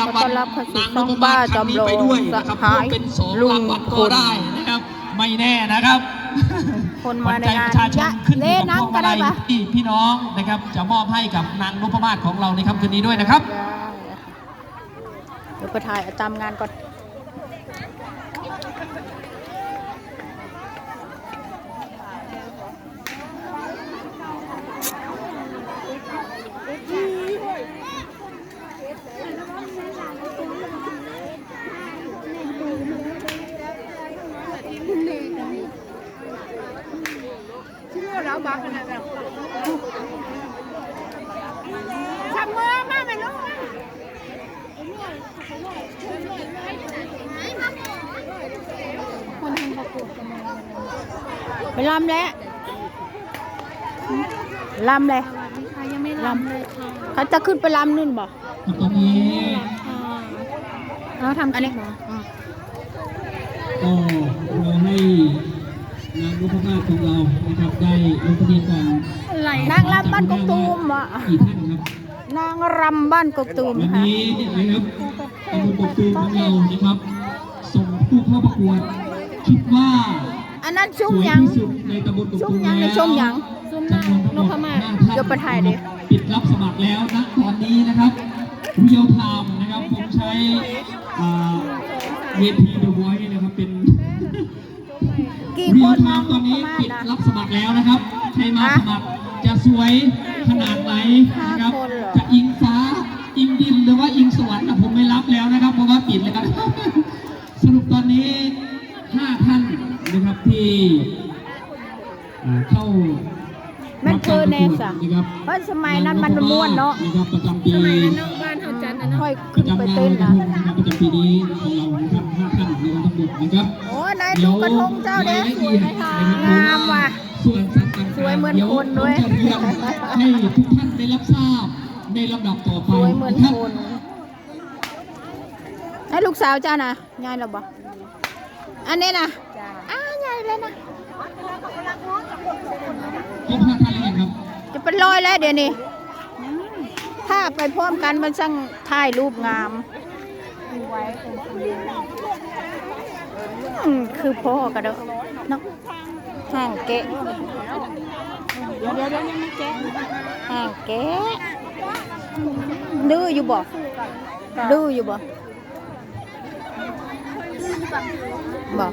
รางวัลขอต้อนรับเข้าสู่นางช่องนพบ้ามาศครั้งนี้จำลองไปด้วยนะครับสหายรวมเป็นสองลุงรางวัลพก็ลได้นะครับ ไม่แน่นะครับคนมาในใจงานประชาชนขึ้นอยู่เล่กับนั่งพวงก็มาได้ลัยปะที่พี่น้องนะครับ จะมอบให้กับนางนพมาศของเราในค่ำคืนนี้ด้วยนะครับเดี๋ยวไปถ่ายตามงานก่อน ไปลำแล้วลำเลยค่ะยังไม่รำเลยค่ะเขาจะขึ้นไปลำนู่นบ่ตอนนี้เราทำคลิปเหรอก็เราให้ นางนพมาศของเรานะครับได้ลงทะเบียนก่อนอะไรนางรำบ้านกกตูมอะกี่ท่านครับนางรำบ้านกกตูมวันค่ะนี้เนี่ยนะครับตำบลกกตูมของเรานะครับ ส่งผู้เข้าประกวดคิดว่าอันนั้นชุ่มสวยยัง ที่สุดในตำบลกกชุ่มตูมยังในแล้ว ชุ่มยัง ซุ่มนางนพมาศเดี๋ยวไปถ่ายดิ ปิดรับสมัครแล้วนะตอนนี้นะครับเรียวไทม์นะครับผมใช้อ่าเวทีเดอะไวท์ นะครับเป็นกี่เรีคยลนไทนางม์ตอนนี้พม่าปิดนะรับสมัครแล้วนะครับ ใครมาสมัครจะสวยขนาดไหนนะครับห้าคนเหรอจะอิงฟ้า อิงดินหรือว่าอิงสวรรค์นะผมไม่รับแล้วนะครับ เพราะว่าปิดแล้วครับ สรุปตอนนี้ห้าท่านนะครับที่อ่าเข้ามันเจอแน่สะนะครับเพราะสมัยนั้นมันม่วนเนาะนะครับประจำปีสมัยนั้นเนาะบ้านเฮาจัดนะเนาะค่อยปขึ้ระนไปจำงานเต้นลอยกระนะทงนะครับประจำปีนี้ของเรานะครับห้าท่า นในกองทัพบกนะครับโอ้นายลูกกระทงเจ้าเด้รยละเอียดนะครับงามว่ะส่วนสัตว์ต่างๆสวยเหมือนคนด้วยเดี๋ยวผมจะเรียนให้ทุกท่านได้รับทราบในลำดับต่อไปสวยเหมือนะรับคนให้ลูกสาวเจ้านะยายเราบอกอันนี้นะอ้ายายเลยนะครบห้าท่านแล้วยังครับ จะเป็นร้อยแล้วเดี๋ยวนี้ถ้าไปพร้อมกันมันช่างถ่ายรูปงาม อืมคือพ่อกระเดอะเนาะห่างเกะเดี๋ยวเดี๋ยวเดี๋ยวยังไม่แกะห่างเกะดื้ออยู่บ่ดื้ออยู่บ่บ่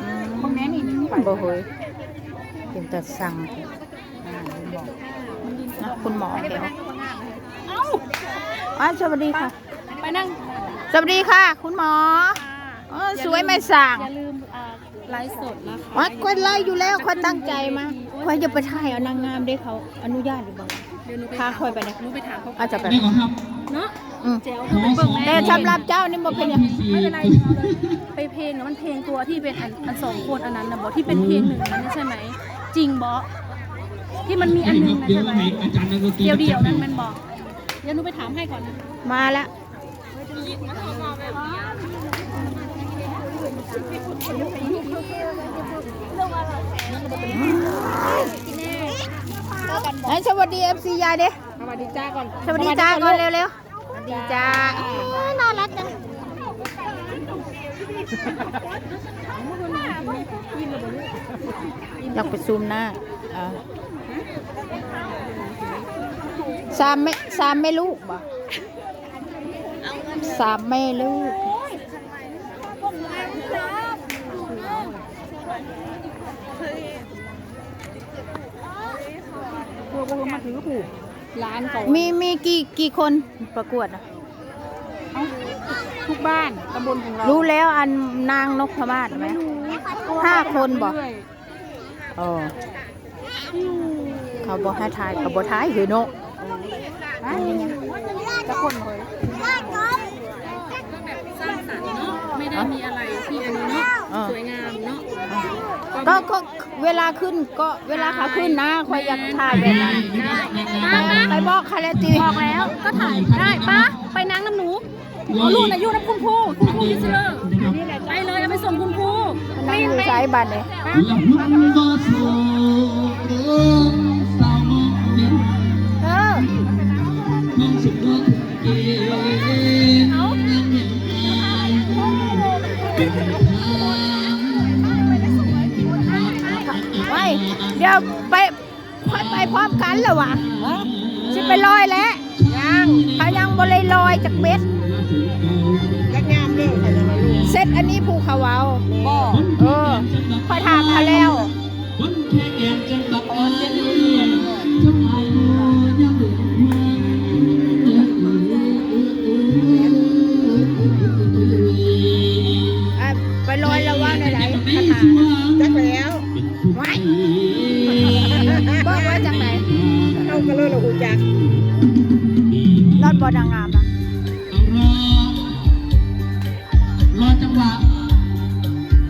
อืมบ่เฮ้ยเป็นแต่สั่งนะคุณหมอแกวอ้าวสวัสดีค่ะ ไปนั่ง สวัสดีค่ะ คุณหมอเออสวยไม่สั่งอย่าลืมอ่าไลฟ์สดนะคะวัดคนไล่อยู่แล้วคนตั้งใจมาคอยจะไปถ่ายเอานางงามได้เขาอนุญาตหรือเปล่าเดี๋ยวหนูไปพาค่อยไปเลยหนูไปถามเขาอาจจะไปได้ก่อนครับเนาะอืมเจ๋วขอไปเบิ่งสองแม่แต่สำหรับเจ้านี่บ่เป็นหยังที่สี่ไม่เป็นไรไปเพลงนะมันเพลงตัวที่เป็นอันอันสองคนอันนั้นนะบอที่เป็นเพลงหนึ่งนั้นใช่ไหมจริงบอที่มันมีอันหนึ่งนะเดี๋ยวใช่ไหมให้อาจารย์นักดนตรีเดียวเดียวๆนั้นมันบอกเดี๋ยวหนูไปถามให้ก่อนนะ มาละเอ้สวัสดีเอฟซียายเด้สวัสดีจ้าก่อนสวัสดีจ้าก่อนเร็วๆสวัสดีจ้าเอ้ยน่ารักจังอยากไปซูมหน้าอ่าสามแม่สามแม่ลูกบ่สามแม่ลูก พ วกมาถือผูกร้านเขามีมีกี่กี่คนประกวดอะทุกบ้านตำบลของเรารู้แล้วอันนางนกพมาศไหม ห้าคนบอก อ๋อเขาบอกให้ถ่ายเขาบอกถ่ายเห็นเนาะจะคนเลยสร้างสรรค์เนาะ ไม่ได้มีอะไรที่อันนี้เนาะอ่า สวยงามเนาะก็ก็เวลาขึ้นก็เวลาเขาขึ้นนะคอยอยากถ่ายแบบนั้นไปบอกคาเลตีบอกแล้วก็ถ่ายได้ป้าไปนั่งน้ำหนูเอาลูกอายุน้ำคุณครูคุณครูยิสเลอร์ไปเลยเอาไปส่งคุณครูนั่งอยู่สายบัตรเลยละหุ่นก็สูงเรื่องสาวมองเห็นเออความสุขเรื่องเกณฑ์ยัง ไม่เดี๋ยวไปค่อยไปพร้อมกันเหรอวะสิไปลอยแล้วยังเขายังบ่เลยลอยจากเบ็ดยักงามเร็วใช่ไหมลูกเซตอันนี้ภูเขาเวา กันเลยเหราหูจักรอดบอนางงามอะรอรอจังหวะ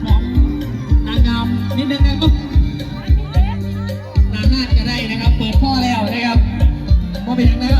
ของนางงามนิดนึงนะครับนางนาดก็ได้นะครับ เปิดพ่อแล้วนะครับพ่อเป็นยังไงคร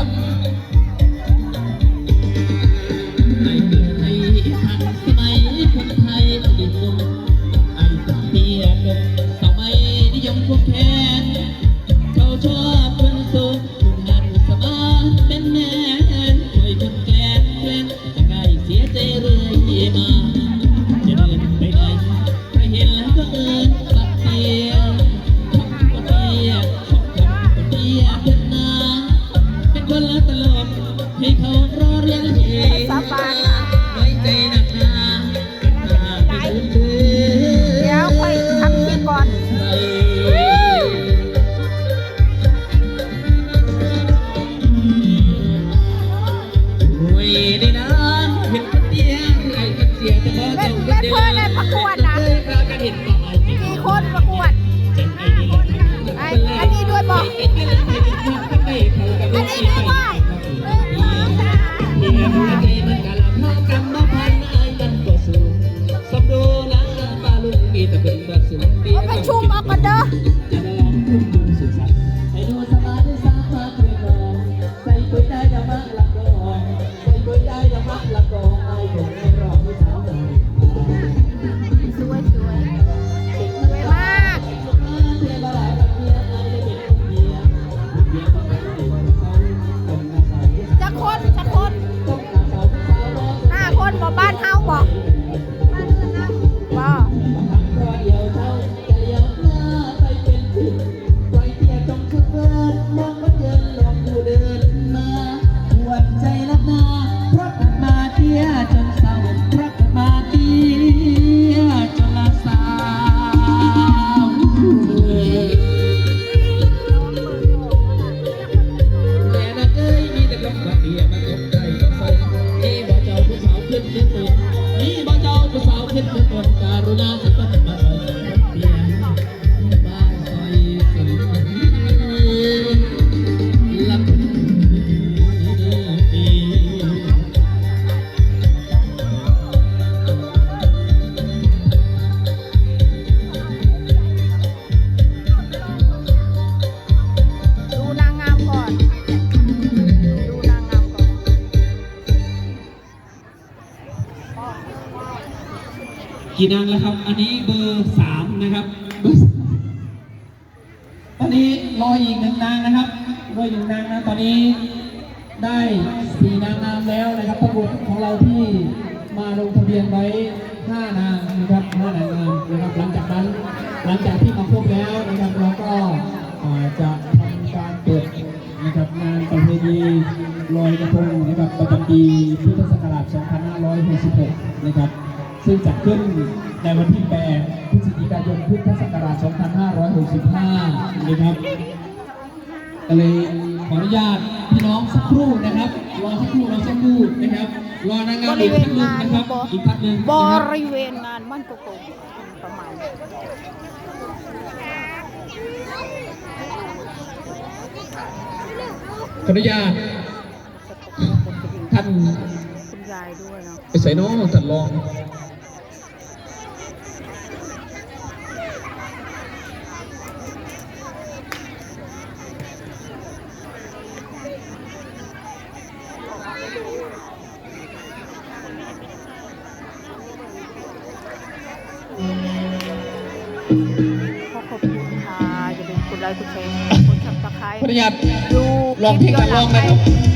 ับใน กี่นางแล้วครับ อันนี้เบอร์สามนะครับตอนนี้รออีกหนึ่งนางนะครับรออีกหนึ่งนางนะตอนนี้ได้สี่นางงามแล้วนะครับประกวดของเราที่มาลงทะเบียนไว้ห้านางนะครับห้านางงามนะครับหลังจากนั้นหลังจากที่มาครบแล้วนะครับเราก็าจะทำการเปิดนะครับงานประเพณีลอยกระทงนะครับประจำปีพุทธศักราช 2566 นะครับ ซึ่งจัดขึ้นในวันที่8พฤศจิกายนพุทธศักราช 2565 นะครับ ก็เลยขออนุญาตพี่น้องสักครู่นะครับ รอสักครู่รอสักครู่นะครับ รอนางงามอีกพักหนึ่งนะครับ อีกพักหนึ่งบนะครับริเวณงานบ้านโกโก้ประมาณนี้ขออนุญาตท่านคุณยายด้วยเนาะไปใส่น้องท่านรอง ไลค์กดแชร์กดซับสไครต์ขออนุญาตดูลองเพลงคกันปลย้องหนะครับ